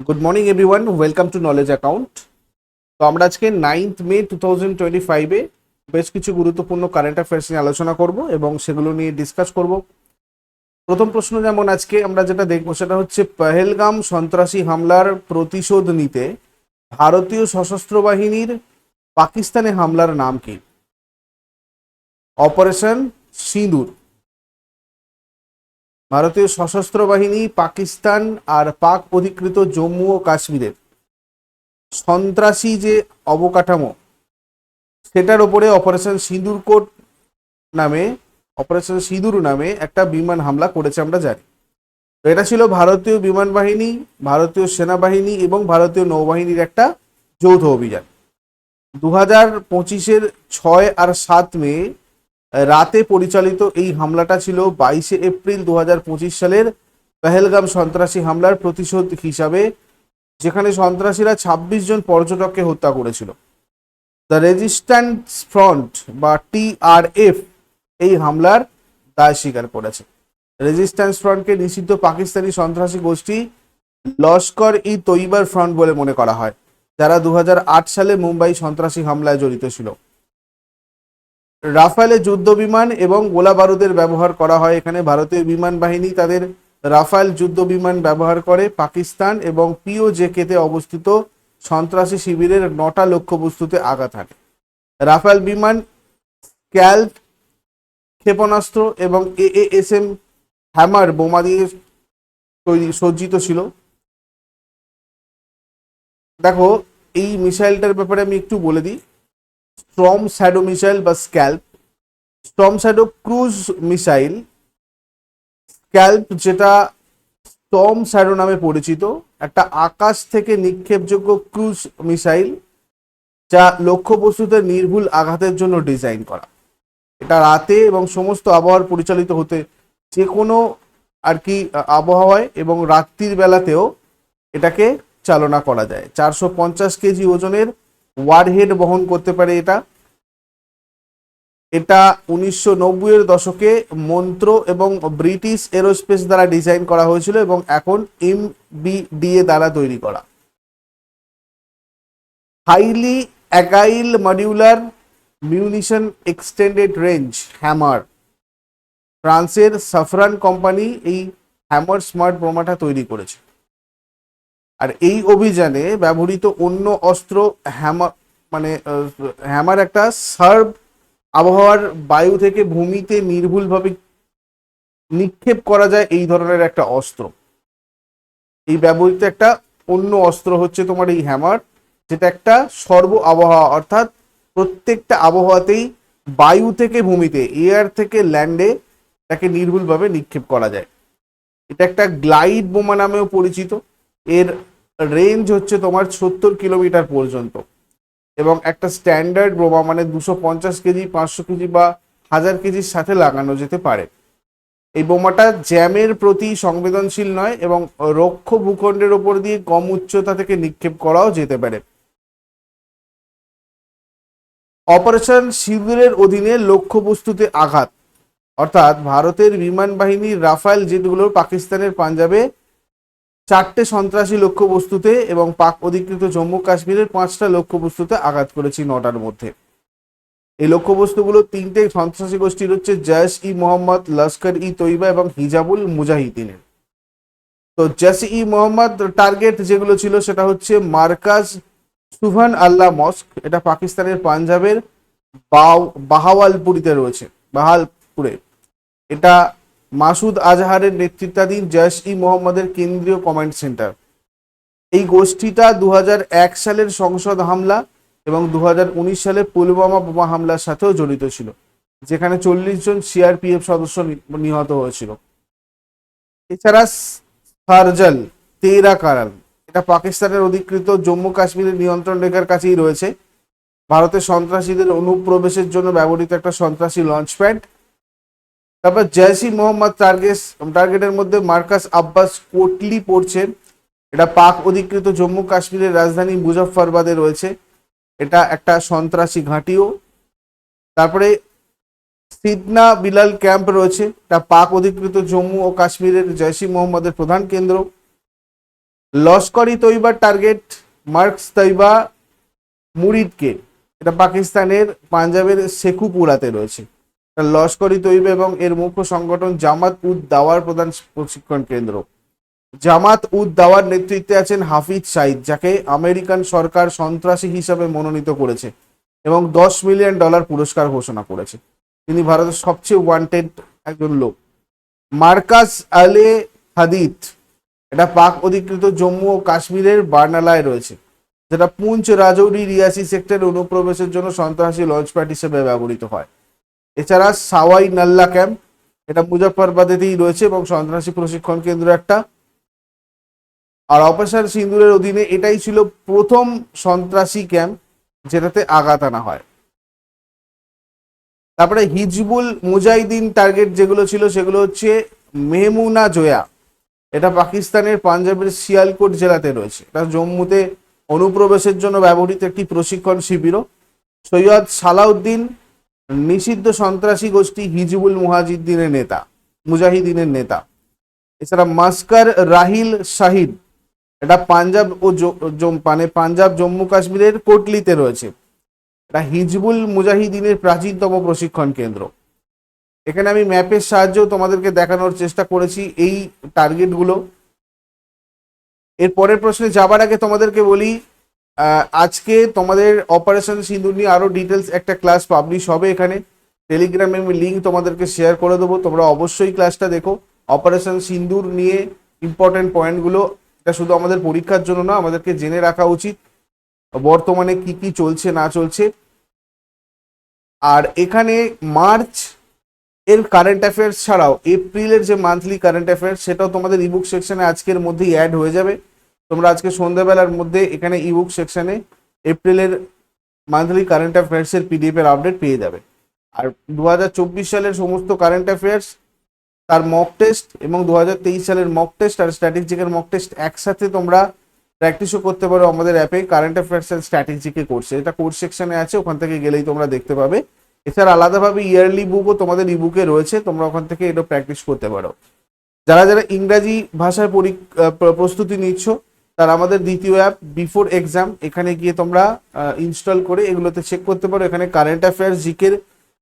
Good morning everyone welcome to knowledge account তো আমরা আজকে ninth May two thousand twenty ফাইভে বেশ কিছু গুরুত্বপূর্ণ কারেন্ট অ্যাফেয়ার্স নিয়ে আলোচনা করব এবং সেগুলো নিয়ে ডিসকাস করব। প্রথম প্রশ্ন যেমন আজকে আমরা যেটা দেখব সেটা হচ্ছে পহেলগাম সন্ত্রাসী হামলার প্রতিশোধ নিতে ভারতীয় সশস্ত্র বাহিনীর পাকিস্তানে হামলার নাম কি? অপারেশন সিঁদুর। ভারতীয় সশস্ত্র বাহিনী, পাকিস্তান আর পাক অধিকৃত জম্মু ও কাশ্মীরের সন্ত্রাসী যে অবকাঠামো, সেটার ওপরে অপারেশন সিঁদুর কোট নামে, অপারেশন সিঁদুর নামে একটা বিমান হামলা করেছে আমরা জানি। এটা ছিল ভারতীয় বিমান বাহিনী, ভারতীয় সেনাবাহিনী এবং ভারতীয় নৌবাহিনীর একটা যৌথ অভিযান। দু হাজার পঁচিশের ছয় আর সাত মে রাতে পরিচালিত এই হামলাটা ছিল বাইশে এপ্রিল দু হাজার পঁচিশ সালের পেহেলগাম সন্ত্রাসী হামলার প্রতিশোধ হিসাবে, যেখানে সন্ত্রাসীরা ২৬ জন পর্যটককে হত্যা করেছিল। দ্য রেজিস্ট্যান্স ফ্রন্ট বা টিআরএফ এই হামলার দায় স্বীকার করেছে। রেজিস্ট্যান্স ফ্রন্টকে নিষিদ্ধ পাকিস্তানি সন্ত্রাসী গোষ্ঠী লস্কর ই তৈবার ফ্রন্ট বলে মনে করা হয়, যারা দু হাজার আট সালে মুম্বাই সন্ত্রাসী হামলায় জড়িত ছিল। রাফালে যুদ্ধ বিমান এবং গোলা বারুদের ব্যবহার করা হয়। এখানে ভারতীয় বিমান বাহিনী তাদের রাফাল যুদ্ধ বিমান ব্যবহার করে। পাকিস্তান এবং পিওজেকেতে অবস্থিত সন্ত্রাসী শিবিরের নটা লক্ষ্যবস্তুতে আঘাত হানে। রাফাল বিমান, ক্যাল্প, ক্ষেপণাস্ত্র এবং এএএসএম হ্যামার বোমা দিয়ে তৈরি, সজ্জিত ছিল। দেখো, এই মিসাইলটার ব্যাপারে আমি একটু বলে দিই। স্ট্রম শ্যাডো মিসাইল বা SCALP storm shadow cruise missile SCALP যেটা স্টর্ম শ্যাডো নামে পরিচিত, একটা আকাশ থেকে নিক্ষেপযোগ্য ক্রুজ মিসাইল যা লক্ষ্যবস্তুতে নির্ভুল আঘাতের জন্য ডিজাইন করা। এটা রাতে এবং সমস্ত আবহাওয়ার পরিচালিত হতে যে কোনো আর কি আবহাওয়ায় এবং রাত্রির বেলাতেও এটাকে চালনা করা যায়। চারশো পঞ্চাশ কেজি ওজনের ওয়ারহেড বহন করতে পারে এটা। এটা উনিশশো নব্বইয়ের দশকে মন্ত্র এবং ব্রিটিশ এরোস্পেস দ্বারা ডিজাইন করা হয়েছিল এবং এখন এম বিডিএ দ্বারা তৈরি করা। Highly agile modular munition extended range, hammer. ফ্রান্সের সাফরান কোম্পানি এই হ্যামার স্মার্ট বোমাটা তৈরি করেছে। আর এই অভিযানে ব্যবহৃত অন্য অস্ত্র, হ্যামার মানে হ্যামার একটা সার্ভ আবহাওয়ার বায়ু থেকে ভূমিতে নির্ভুলভাবে নিক্ষেপ করা যায় এই ধরনের একটা অস্ত্র। এই ব্যবহৃত একটা অন্য অস্ত্র হচ্ছে তোমার এই হ্যামার, যেটা একটা সর্ব আবহাওয়া, অর্থাৎ প্রত্যেকটা আবহাওয়াতেই বায়ু থেকে ভূমিতে, এয়ার থেকে ল্যান্ডে তাকে নির্ভুলভাবে নিক্ষেপ করা যায়। এটা একটা গ্লাইড বোমা নামেও পরিচিত। এর রেঞ্জ হচ্ছে তোমার সত্তর কিলোমিটার পর্যন্ত। এবং একটা স্ট্যান্ডার্ড বোমা মানে দুশো পঞ্চাশ কেজি, পাঁচশো কেজি বা হাজার কেজির সাথে লাগানো যেতে পারে। এই বোমাটা জ্যামের প্রতি সংবেদনশীল নয় এবং রক্ষ ভূখণ্ডের ওপর দিয়ে কম উচ্চতা থেকে নিক্ষেপ করাও যেতে পারে। অপারেশন সিঁদুরের অধীনে লক্ষ্যবস্তুতে আঘাত। অর্থাৎ ভারতের বিমান বাহিনীর রাফায়েল জেটগুলো পাকিস্তানের পাঞ্জাবে চারটে সন্ত্রাসী লক্ষ্যবস্তুতে এবং পাক অধিকৃত জম্মু কাশ্মীরের পাঁচটা লক্ষ্যবস্তুতে আঘাত করেছি নটার মধ্যে। এই লক্ষ্যবস্তুগুলো তিনটে সন্ত্রাসী গোষ্ঠীর হচ্ছে জয়শ ই মোহাম্মদ, লস্কর ই তৈবা এবং হিজাবুল মুজাহিদিনের। তো জয়শ ই মোহাম্মদ টার্গেট যেগুলো ছিল সেটা হচ্ছে মার্কাজ সুভান আল্লাহ মস্ক, এটা পাকিস্তানের পাঞ্জাবের বাহাওয়ালপুরিতে রয়েছে, বাহালপুরে। এটা মাসুদ আজহারের নেতৃত্বাধীন জয়শ ই মোহাম্মদের কেন্দ্রীয় কমান্ড সেন্টার। এই গোষ্ঠীটা দু হাজার এক সালের সংসদ হামলা এবং দু হাজার উনিশ সালে পুলওয়ামা বোমা হামলার সাথেও জড়িত ছিল, যেখানে চল্লিশ জন সিআরপিএফ সদস্য নিহত হয়েছিল। এছাড়া সারজাল তেরা কারাল, এটা পাকিস্তানের অধিকৃত জম্মু কাশ্মীরের নিয়ন্ত্রণ রেখার কাছেই রয়েছে। ভারতের সন্ত্রাসীদের অনুপ্রবেশের জন্য ব্যবহৃত একটা সন্ত্রাসী লঞ্চ প্যাড তারপর জয়সি মোহাম্মদ টার্গেস টার্গেটের মধ্যে মার্কাস আব্বাস কোটলি পড়ছেন। এটা পাক অধিকৃত জম্মু কাশ্মীরের রাজধানী মুজফ্ফরবাদে রয়েছে। এটা একটা সন্ত্রাসী ঘাঁটিও। তারপরে সিদনা বিলাল ক্যাম্প রয়েছে। এটা পাক অধিকৃত জম্মু ও কাশ্মীরের জয়সি মোহাম্মদের প্রধান কেন্দ্র। লস্কর তৈবার টার্গেট মার্কস তৈবা মুরিদকে। এটা পাকিস্তানের, পাঞ্জাবের শেখুপুরাতে রয়েছে। লস্কর তৈবা এবং এর মুখ্য সংগঠন জামাত উদ দাওয়ার প্রধান প্রশিক্ষণ কেন্দ্র। জামাত উদ দাওয়ার নেতৃত্বে আছেন হাফিজ সাইদ যাকে আমেরিকান সরকার সন্ত্রাসী হিসাবে মনোনীত করেছে এবং দশ মিলিয়ন ডলার পুরস্কার ঘোষণা করেছে। তিনি ভারতের সবচেয়ে ওয়ান্টেড একজন লোক। মার্কাস আলে হাদিদ, এটা পাক অধিকৃত জম্মু ও কাশ্মীরের বার্নালায় রয়েছে, যেটা পুঞ্চ রাজৌরি রিয়াসি সেক্টর অনুপ্রবেশের জন্য সন্ত্রাসী লঞ্চ প্যাড হিসেবে ব্যবহৃত হয়। এছাড়া সাওয়াই নাল্লা ক্যাম্প, এটা মুজফ্ফরবাদেতেই রয়েছে এবং সন্ত্রাসী প্রশিক্ষণ কেন্দ্র একটা। আর অপারেশন সিন্দুরের অধীনে এটাই ছিল প্রথম সন্ত্রাসী ক্যাম্প যেটাতে আঘাত আনা হয়। তারপরে হিজবুল মুজাহিদিন টার্গেট যেগুলো ছিল সেগুলো হচ্ছে মেহমুনা জোয়া। এটা পাকিস্তানের পাঞ্জাবের সিয়ালকোট জেলাতে রয়েছে। এটা জম্মুতে অনুপ্রবেশের জন্য ব্যবহৃত একটি প্রশিক্ষণ শিবিরও। সৈয়দ সালাউদ্দিন নিষিদ্ধ সন্ত্রাসী গোষ্ঠী হিজবুল মুহাজিদ্দিনের নেতা, মুজাহিদিনের নেতা। এছাড়া মাস্কার রাহিল শাহিদ, এটা পাঞ্জাব ও মানে পাঞ্জাব, জম্মু, কাশ্মীরের কোটলিতে রয়েছে। এটা হিজবুল মুজাহিদিনের প্রাচীনতম প্রশিক্ষণ কেন্দ্র। এখানে আমি ম্যাপের সাহায্যেও তোমাদেরকে দেখানোর চেষ্টা করেছি এই টার্গেটগুলো এর পরের প্রশ্নে যাবার আগে তোমাদেরকে বলি আজকে তোমাদের অপারেশন সিন্ধু নিয়ে আরও ডিটেলস একটা ক্লাস পাবলিশ হবে এখানে। টেলিগ্রামে আমি লিঙ্ক তোমাদেরকে শেয়ার করে দেবো। তোমরা অবশ্যই ক্লাসটা দেখো। অপারেশন সিন্দুর নিয়ে ইম্পর্টেন্ট পয়েন্টগুলো এটা শুধু আমাদের পরীক্ষার জন্য না, আমাদেরকে জেনে রাখা উচিত। বর্তমানে কি কি চলছে, না চলছে। আর এখানে মার্চ এর কারেন্ট অ্যাফেয়ার্স ছাড়াও, এপ্রিলের যে মান্থলি কারেন্ট অ্যাফেয়ার্স সেটাও তোমাদের ইবুক সেকশনে আজকের মধ্যেই অ্যাড হয়ে যাবে। তোমরা আজকে সন্ধ্যাবেলার মধ্যে এখানে ইবুক সেকশনে এপ্রিলের মান্থলি কারেন্ট অ্যাফেয়ার্সের পিডিএফ এর আপডেট পেয়ে যাবে। আর দু হাজার চব্বিশ সালের সমস্ত কারেন্ট অ্যাফেয়ার্স তার মক টেস্ট এবং দু হাজার তেইশ সালের মক টেস্ট আর স্ট্র্যাটেজিকের মক টেস্ট একসাথে তোমরা প্র্যাকটিসও করতে পারো আমাদের অ্যাপে কারেন্ট অ্যাফেয়ার্স অ্যান্ড স্ট্র্যাটেজিকে কোর্সে এটা কোর্স সেকশনে আছে, ওখান থেকে গেলেই তোমরা দেখতে পাবে। এছাড়া আলাদাভাবে ইয়ারলি বুকও তোমাদের ইবুকে রয়েছে, তোমরা ওখান থেকে এটা প্র্যাকটিস করতে পারো। যারা যারা ইংরাজি ভাষায় পরী- প্রস্তুতি নিচ্ছ তারা আমাদের দ্বিতীয় অ্যাপ বিফোর এক্সাম এখানে গিয়ে তোমরা ইনস্টল করে এগুলোতে চেক করতে পারো। এখানে কারেন্ট অ্যাফেয়ার্স জিকের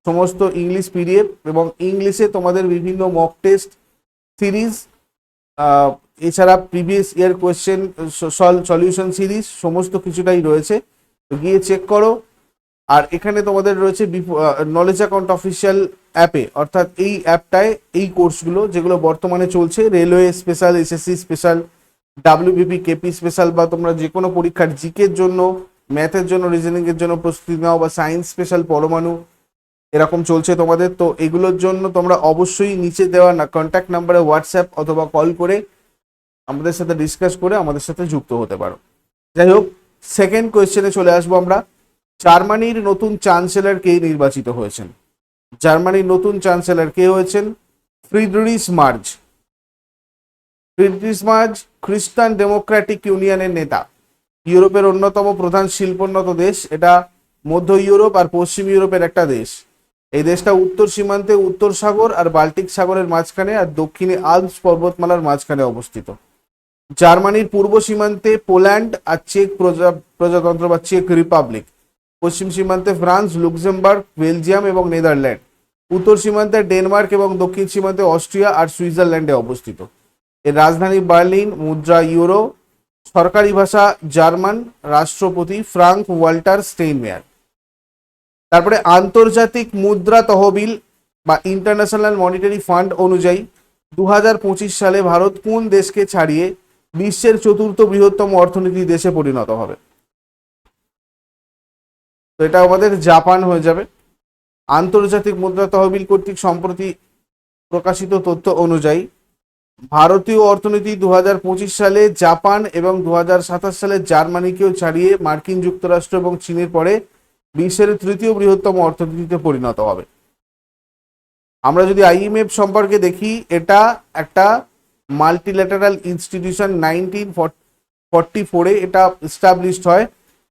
সমস্ত ইংলিশ পিডিএফ এবং ইংলিশে তোমাদের বিভিন্ন মক টেস্ট সিরিজ এছাড়া previous year question sol solution series সমস্ত কিছুটাই রয়েছে। তো গিয়ে চেক করো। আর এখানে তোমাদের রয়েছে নলেজ অ্যাকাউন্ট অফিসিয়াল অ্যাপে অর্থাৎ এই অ্যাপটায় এই কোর্সগুলো যেগুলো বর্তমানে চলছে railway special SSC special WBP KP special বা তোমরা যে কোনো পরীক্ষার জিকের জন্য ম্যাথের জন্য রিজনিংয়ের জন্য প্রস্তুতি নাও বা সায়েন্স স্পেশাল পরমাণু, এরকম চলছে তোমাদের। তো এগুলোর জন্য তোমরা অবশ্যই নিচে দেওয়া না কন্ট্যাক্ট নাম্বারে হোয়াটসঅ্যাপ অথবা কল করে আমাদের সাথে ডিসকাস করে আমাদের সাথে যুক্ত হতে পারো। যাই হোক সেকেন্ড কোয়েশ্চেনে চলে আসব আমরা। জার্মানির নতুন চ্যান্সেলর কে নির্বাচিত হয়েছেন? জার্মানির নতুন চ্যান্সেলর কে হয়েছেন? Friedrich Merz. Friedrich Merz Christian Democratic ইউনিয়নের নেতা। ইউরোপের অন্যতম প্রধান শিল্পোন্নত দেশ। এটা মধ্য ইউরোপ আর পশ্চিম ইউরোপের একটা দেশ। এই দেশটা উত্তর সীমান্তে উত্তর সাগর আর বাল্টিক সাগরের মাঝখানে আর দক্ষিণে আলপস পর্বতমালার মাঝখানে অবস্থিত। জার্মানির পূর্ব সীমান্তে পোল্যান্ড আর চেক প্রজা, প্রজাতন্ত্র বা চেক রিপাবলিক। পশ্চিম সীমান্তে ফ্রান্স, লুক্সেমবার্গ, বেলজিয়াম এবং নেদারল্যান্ড। উত্তর সীমান্তে ডেনমার্ক এবং দক্ষিণ সীমান্তে অস্ট্রিয়া আর সুইজারল্যান্ডে অবস্থিত। এর রাজধানী বার্লিন, মুদ্রা ইউরো, সরকারি ভাষা জার্মান, রাষ্ট্রপতি ফ্রাঙ্ক ওয়াল্টার স্টেইনমেয়ার। তারপরে আন্তর্জাতিক মুদ্রা তহবিল বা ইন্টারন্যাশনাল মনিটারি ফান্ড অনুযায়ী দু হাজার পঁচিশ সালে ভারত কোন দেশকে ছাড়িয়ে বিশ্বের চতুর্থ বৃহত্তম অর্থনীতি দেশে পরিণত হবে? তো এটা আমাদের জাপান হয়ে যাবে। আন্তর্জাতিক মুদ্রা তহবিল কর্তৃক সম্প্রতি প্রকাশিত তথ্য অনুযায়ী ভারতীয় অর্থনীতি দু হাজার পঁচিশ সালে জাপান এবং দু হাজার সাতাশ সালে জার্মানিকেও ছাড়িয়ে মার্কিন যুক্তরাষ্ট্র এবং চীনের পরে বিশ্বের তৃতীয় বৃহত্তম অর্থনীতিতে পরিণত হবে। আমরা যদি আইএমএফ সম্পর্কে দেখি, এটা একটা মাল্টিল্যাটারাল ইনস্টিটিউশন নাইনটিন ফর্টি ফোরে এটা এস্টাবলিশড হয়।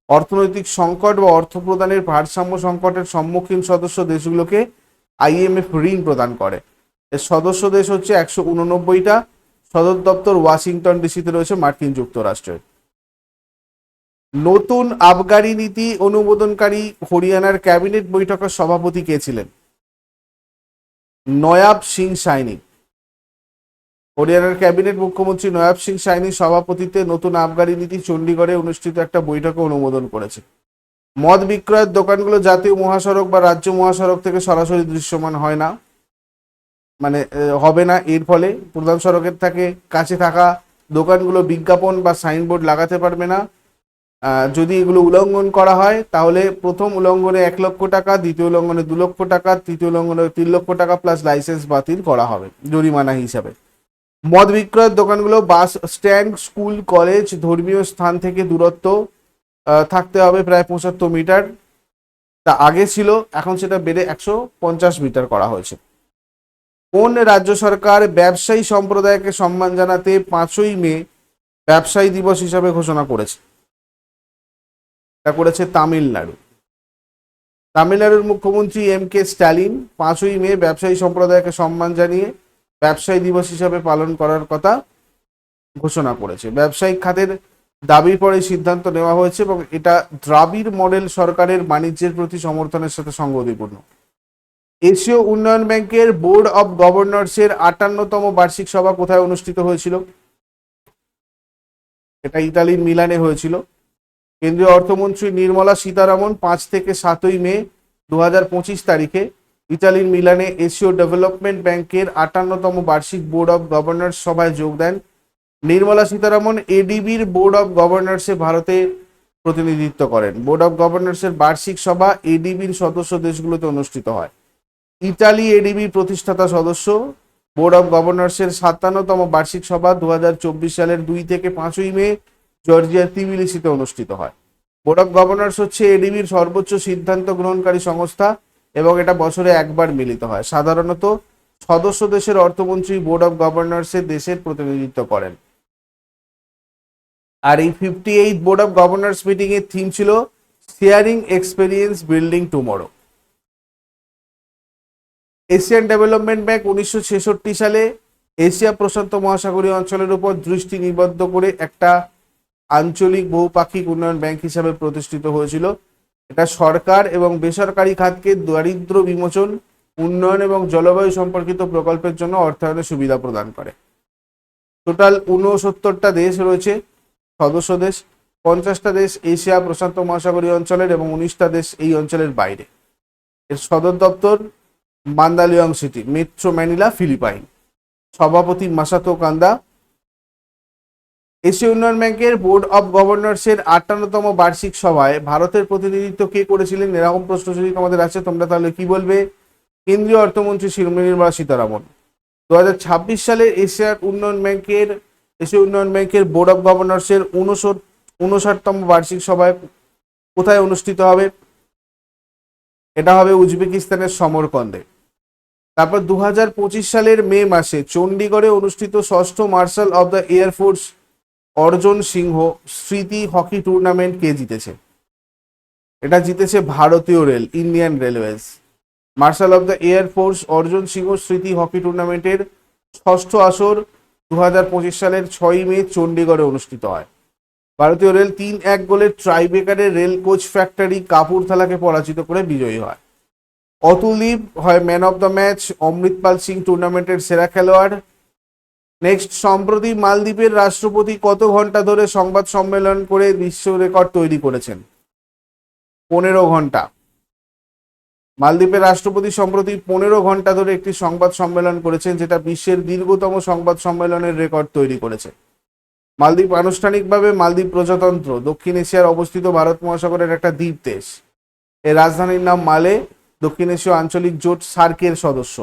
অর্থনৈতিক সংকট বা অর্থ প্রদানের ভারসাম্য সংকটের সম্মুখীন সদস্য দেশগুলোকে আইএমএফ ঋণ প্রদান করে। এর সদস্য দেশ হচ্ছে একশো উননব্বইটা। সদর দপ্তর ওয়াশিংটন ডিসিতে রয়েছে মার্কিন যুক্তরাষ্ট্রের। নতুন আবগারি নীতি অনুমোদনকারী হরিয়ানার ক্যাবিনেট বৈঠকের সভাপতি কে ছিলেন? নয়াব সিং সাইনি। হরিয়ানার ক্যাবিনেট মুখ্যমন্ত্রী নয়াব সিং সাইনির সভাপতিত্বে নতুন আবগারি নীতি চণ্ডীগড়ে অনুষ্ঠিত একটা বৈঠকে অনুমোদন করেছে। মদ বিক্রয়ের দোকানগুলো জাতীয় মহাসড়ক বা রাজ্য মহাসড়ক থেকে সরাসরি দৃশ্যমান হয় না। মানে হবে না। এর ফলে প্রধান সড়কের থাকে, কাছে থাকা দোকানগুলো বিজ্ঞাপন বা সাইনবোর্ড লাগাতে পারবে না। যদি এগুলো উল্লঙ্ঘন করা হয়, তাহলে প্রথম উল্লঙ্ঘনে এক লক্ষ টাকা, দ্বিতীয় উল্লঙ্ঘনে দু লক্ষ টাকা, তৃতীয় উল্লঙ্ঘনে তিন লক্ষ টাকা প্লাস লাইসেন্স বাতিল করা হবে জরিমানা হিসাবে। মদ বিক্রয়ের দোকানগুলো বাস স্ট্যান্ড, স্কুল, কলেজ, ধর্মীয় স্থান থেকে দূরত্ব থাকতে হবে প্রায় পঁচাত্তর মিটার। তা আগে ছিল, এখন সেটা বেড়ে একশো পঞ্চাশ মিটার করা হয়েছে। কোন রাজ্য সরকার ব্যবসায়ী সম্প্রদায়কে সম্মান জানাতে পাঁচই মে ব্যবসায়ী দিবস হিসাবে ঘোষণা করেছে? তা করেছে তামিলনাড়ু। তামিলনাড়ুর মুখ্যমন্ত্রী এম কে স্ট্যালিন পাঁচই মে ব্যবসায়ী সম্প্রদায়কে সম্মান জানিয়ে ব্যবসায়ী দিবস হিসাবে পালন করার কথা ঘোষণা করেছে। ব্যবসায়িক খাতের দাবির পরে সিদ্ধান্ত নেওয়া হয়েছে এবং এটা দ্রাবিড় মডেল সরকারের বাণিজ্যের প্রতি সমর্থনের সাথে সঙ্গতিপূর্ণ। এশীয় উন্নয়ন ব্যাংকের বোর্ড অব গভর্নর্সের আটান্নতম বার্ষিক সভা কোথায় অনুষ্ঠিত হয়েছিল? এটা ইতালির মিলানে হয়েছিল। কেন্দ্রীয় অর্থমন্ত্রী নির্মলা সীতারামন পাঁচ থেকে সাতই মে দু হাজার পঁচিশ তারিখে ইতালির মিলানে এশীয় ডেভেলপমেন্ট ব্যাংকের আটান্নতম বার্ষিক বোর্ড অব গভর্নর্স সভায় যোগ দেন। নির্মলা সীতারামন এডিবির বোর্ড অব গভর্নর্সে ভারতে প্রতিনিধিত্ব করেন। বোর্ড অব গভর্নর্সের বার্ষিক সভা এডিবির সদস্য দেশগুলোতে অনুষ্ঠিত হয়। ইতালি এডিবির প্রতিষ্ঠাতা সদস্য বোর্ড অব গভর্নর্সের সাতান্নতম বার্ষিক সভা দু হাজার চব্বিশ সালের দুই থেকে পাঁচই মে জর্জিয়ার তিবিলিসিতে অনুষ্ঠিত হয়। বোর্ড অব গভর্নর্স হচ্ছে এডিবির সর্বোচ্চ সিদ্ধান্ত গ্রহণকারী সংস্থা এবং এটা বছরে একবার মিলিত হয়। সাধারণত সদস্য দেশের অর্থমন্ত্রী বোর্ড অব গভর্নর্সের দেশের প্রতিনিধিত্ব করেন। আর এই fifty eight board of governors meeting এর থিম ছিল sharing experience building tomorrow Asian Development Bank উনিশশো ছেষট্টি সালে এশিয়া প্রশান্ত মহাসাগরীয় অঞ্চলের উপর দৃষ্টি নিবদ্ধ করে একটা আঞ্চলিক বহুপাক্ষিক উন্নয়ন ব্যাংক হিসাবে প্রতিষ্ঠিত হয়েছিল। এটা সরকার এবং বেসরকারি খাতকে দারিদ্র বিমোচন, উন্নয়ন এবং জলবায়ু সম্পর্কিত প্রকল্পের জন্য অর্থায়নের সুবিধা প্রদান করে। টোটাল উনসত্তরটা দেশ রয়েছে, সদস্য দেশ, পঞ্চাশটা দেশ এশিয়া প্রশান্ত মহাসাগরীয় অঞ্চলের এবং উনিশটা দেশ এই অঞ্চলের বাইরে। এর সদর দপ্তর Mandaluyong City Metro Manila Philippine. সভাপতি মাসাতো কান্দা। এশীয় উন্নয়ন ব্যাংকের বোর্ড অব গভর্নর্সের আটান্নতম বার্ষিক সভায় ভারতের প্রতিনিধিত্ব কে করেছিলেন? এরকম প্রশ্ন যদি তোমাদের আছে তোমরা তাহলে কি বলবে? কেন্দ্রীয় অর্থমন্ত্রী শ্রীমতী নির্মলা সীতারামন। দু হাজার ছাব্বিশ সালের এশিয়ার উন্নয়ন ব্যাংকের, এশীয় উন্নয়ন ব্যাংকের বোর্ড অব গভর্নর্সের উনষট, উনষাটতম বার্ষিক সভায় কোথায় অনুষ্ঠিত হবে? এটা হবে উজবেকিস্তানের সমরকন্দে। তারপর দু হাজার পঁচিশ সালের মে মাসে চণ্ডীগড়ে অনুষ্ঠিত ষষ্ঠ martial of the air force Arjan Singh স্মৃতি হকি টুর্নামেন্ট কে জিতেছে? এটা জিতেছে ভারতীয় rail, Indian Railways. Marshal of the air force Arjan Singh স্মৃতি হকি টুর্নামেন্টের ষষ্ঠ আসর দু হাজার পঁচিশ সালের ছয়ই মে চণ্ডীগড়ে অনুষ্ঠিত হয়। ভারতীয় রেল তিন এক গোলের ট্রাইবেকারে রেল কোচ ফ্যাক্টরি কাপুরথালাকে পরাজিত করে বিজয়ী হয়। অতুলদীপ হয় man of the match Amritpal Singh টুর্নামেন্টের সেরা খেলোয়াড়। নেক্সট সম্প্রতি মালদ্বীপের রাষ্ট্রপতি কত ঘণ্টা ধরে সংবাদ সম্মেলন করে বিশ্ব রেকর্ড তৈরি করেছেন? পনেরো ঘণ্টা। মালদ্বীপের রাষ্ট্রপতি সম্প্রতি পনেরো ঘণ্টা ধরে একটি সংবাদ সম্মেলন করেছেন, যেটা বিশ্বের দীর্ঘতম সংবাদ সম্মেলনের রেকর্ড তৈরি করেছে। মালদ্বীপ আনুষ্ঠানিকভাবে মালদ্বীপ প্রজাতন্ত্র, দক্ষিণ এশিয়ার অবস্থিত ভারত মহাসাগরের একটা দ্বীপ দেশ। এর রাজধানীর নাম মালে দক্ষিণ এশীয় আঞ্চলিক জোট সার্কের সদস্য।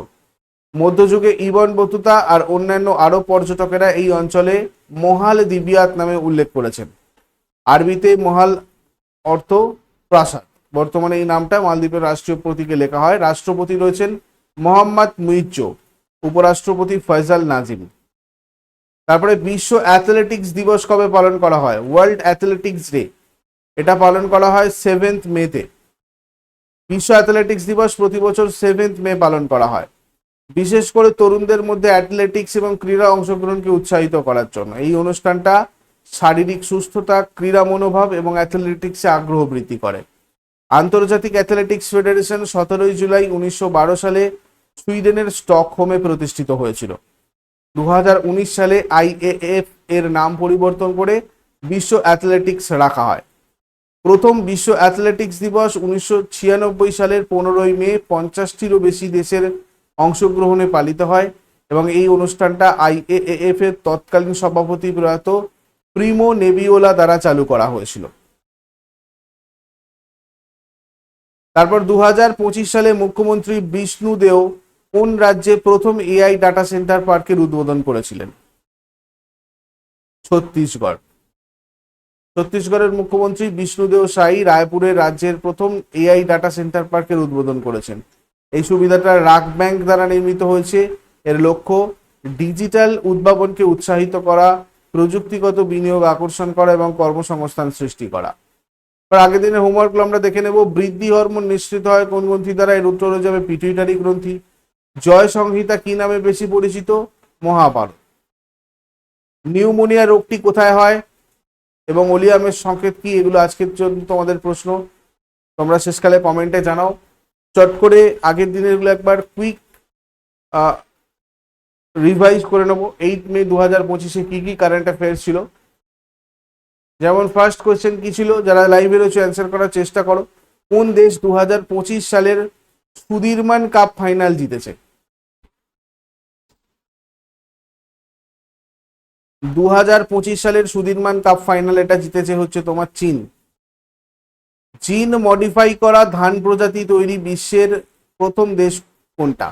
মধ্যযুগে ইবন বতুতা আর অন্যান্য আরও পর্যটকেরা এই অঞ্চলে মহাল দিবিয়াত নামে উল্লেখ করেছেন। আরবিতে মহাল অর্থ প্রাসাদ। বর্তমানে এই নামটা মালদ্বীপের রাষ্ট্রীয় প্রতীকে লেখা হয়। রাষ্ট্রপতি রয়েছেন মোহাম্মদ মুইজ্জো উপরাষ্ট্রপতি ফয়জাল নাজিম। তারপরে বিশ্ব অ্যাথলেটিক্স দিবস কবে পালন করা হয়? World Athletics Day. এটা পালন করা হয় সেভেন্থ মেতে। বিশ্ব অ্যাথলেটিক্স দিবস প্রতি বছর সেভেন্থ মে পালন করা হয়। বিশেষ করে তরুণদের মধ্যে অ্যাথলেটিক্স এবং ক্রীড়া অংশগ্রহণকে উৎসাহিত করার জন্য। এই অনুষ্ঠানটা শারীরিক সুস্থতা, ক্রীড়া মনোভাব এবং অ্যাথলেটিক্সে আগ্রহ বৃদ্ধি করে। আন্তর্জাতিক অ্যাথলেটিক্স ফেডারেশন সতেরোই জুলাই উনিশশো বারো সালে সুইডেনের স্টকহোমে প্রতিষ্ঠিত হয়েছিল। দু হাজার উনিশ সালে আইএএফ এর নাম পরিবর্তন করে বিশ্ব অ্যাথলেটিক্স রাখা হয়। প্রথম বিশ্ব অ্যাথলেটিক্স দিবস উনিশশো ছিয়ানব্বই সালের পনেরোই মে পঞ্চাশটিরও বেশি দেশের অংশগ্রহণে পালিত হয় এবং এই অনুষ্ঠানটা আইএএফ এর তৎকালীন সভাপতি প্রয়াত প্রিমো নেবিওলা দ্বারা চালু করা হয়েছিল। তারপর দু হাজার পঁচিশ সালে মুখ্যমন্ত্রী বিষ্ণু দেও কোন রাজ্যে প্রথম এআই ডাটা সেন্টার পার্কের উদ্বোধন করেছিলেন? ছত্তিশগড়। ছত্তিশগড়ের মুখ্যমন্ত্রী বিষ্ণুদেও সাই রায়পুরের রাজ্যের প্রথম এআই ডাটা সেন্টার পার্কের উদ্বোধন করেছেন। এই সুবিধাটা রাক ব্যাংক দ্বারা নির্মিত হয়েছে। এর লক্ষ্য, ডিজিটাল উদ্ভাবনকে উৎসাহিত করা, প্রযুক্তিগত বিনিয়োগ আকর্ষণ করা এবং কর্মসংস্থান সৃষ্টি করা। আগের দিনের হোমওয়ার্কগুলো আমরা দেখে নেব। বৃদ্ধি হরমোন নিঃসৃত হয় কোন গ্রন্থি দ্বারা, এর উত্তর হয়ে যাবে পিটুইটারি গ্রন্থি। জয় সংহিতা কি নামে বেশি পরিচিত? মহাভারত। নিউমোনিয়া রোগটি কোথায় হয়? এবং ওলিয়ামের সংকেত কি? এগুলো আজকের জন্য তোমাদের প্রশ্ন। তোমরা শেষকালে কমেন্টে জানাও। চট করে আগের দিনেরগুলো একবার কুইক রিভাইজ করে নেব। এইট মে দু হাজার পঁচিশে কী কী কারেন্ট অ্যাফেয়ার্স ছিল? যেমন ফার্স্ট কোয়েশ্চেন কি ছিল? যারা লাইভে রয়েছে অ্যান্সার করার চেষ্টা করো। কোন দেশ দু হাজার পঁচিশ সালের সুদীর্মান কাপ ফাইনাল জিতেছে? দু হাজার পঁচিশ সালের সুদীর্মান কাপ ফাইনাল এটা জিতেছে হচ্ছে তোমার চীন। চীন মডিফাই করা ধান প্রজাতি তৈরি বিশ্বের প্রথম দেশ কোনটা?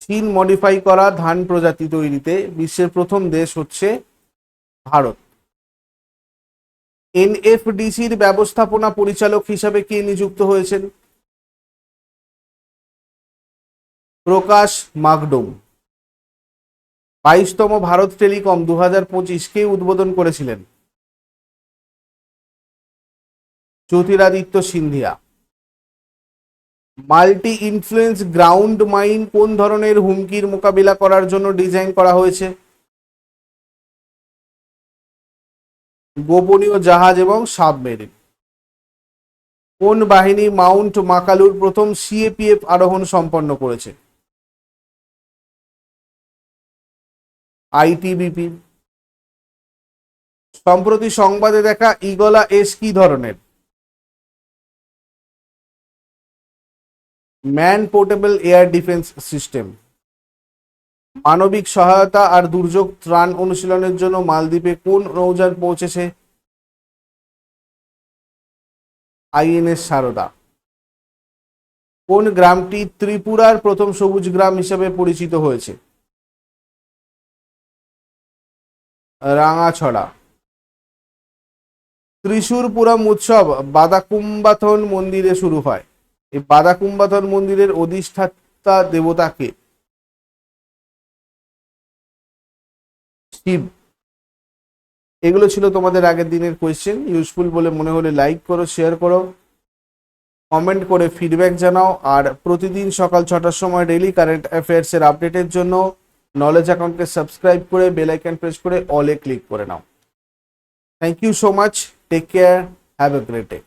চীন মডিফাই করা ধান প্রজাতি তৈরিতে বিশ্বের প্রথম দেশ হচ্ছে ভারত। এনএফডিসির ব্যবস্থাপনা পরিচালক হিসাবে কে নিযুক্ত হয়েছেন? প্রকাশ মাগডুম বাইশতম ভারত টেলিকম দু হাজার পঁচিশ কে উদ্বোধন করেছিলেন? Jyotiraditya Scindia. Multi influence ground mine কোন ধরনের হুমকির মোকাবিলা করার জন্য ডিজাইন করা হয়েছে? গোপনীয় জাহাজ এবং সাবমেরিন। কোন বাহিনী মাউন্ট মাকালুর প্রথম সিএপিএফ আরোহণ সম্পন্ন করেছে? আইটিবিপি। সম্প্রতি সংবাদে দেখা ইগলা এস কি ধরনের? Man portable air defence system. মানবিক সহায়তা আর দুর্যোগ ত্রাণ অনুশীলনের জন্য মালদ্বীপে কোন নৌযান পৌঁছেছে? আইএনএস সারদা। কোন গ্রামটি ত্রিপুরার প্রথম সবুজ গ্রাম হিসেবে পরিচিত হয়েছে? রাঙাছড়া। ত্রিশূরপুরম উৎসব বাদাকুম্বাথন মন্দিরে শুরু হয়। এই বাদাকুম্বাথন মন্দিরের অধিষ্ঠাতা দেবতাকে শিব। এগুলো ছিল তোমাদের আগের দিনের কোয়েশ্চেন ইউজফুল বলে মনে হলে লাইক করো শেয়ার করো কমেন্ট করে ফিডব্যাক জানাও। আর প্রতিদিন সকাল ছটার সময় ডেইলি কারেন্ট অ্যাফেয়ার্সের আপডেটের জন্য নলেজ অ্যাকাউন্টকে সাবস্ক্রাইব করে বেল প্রেস করে অলে ক্লিক করে নাও। Thank you so much take care have a great day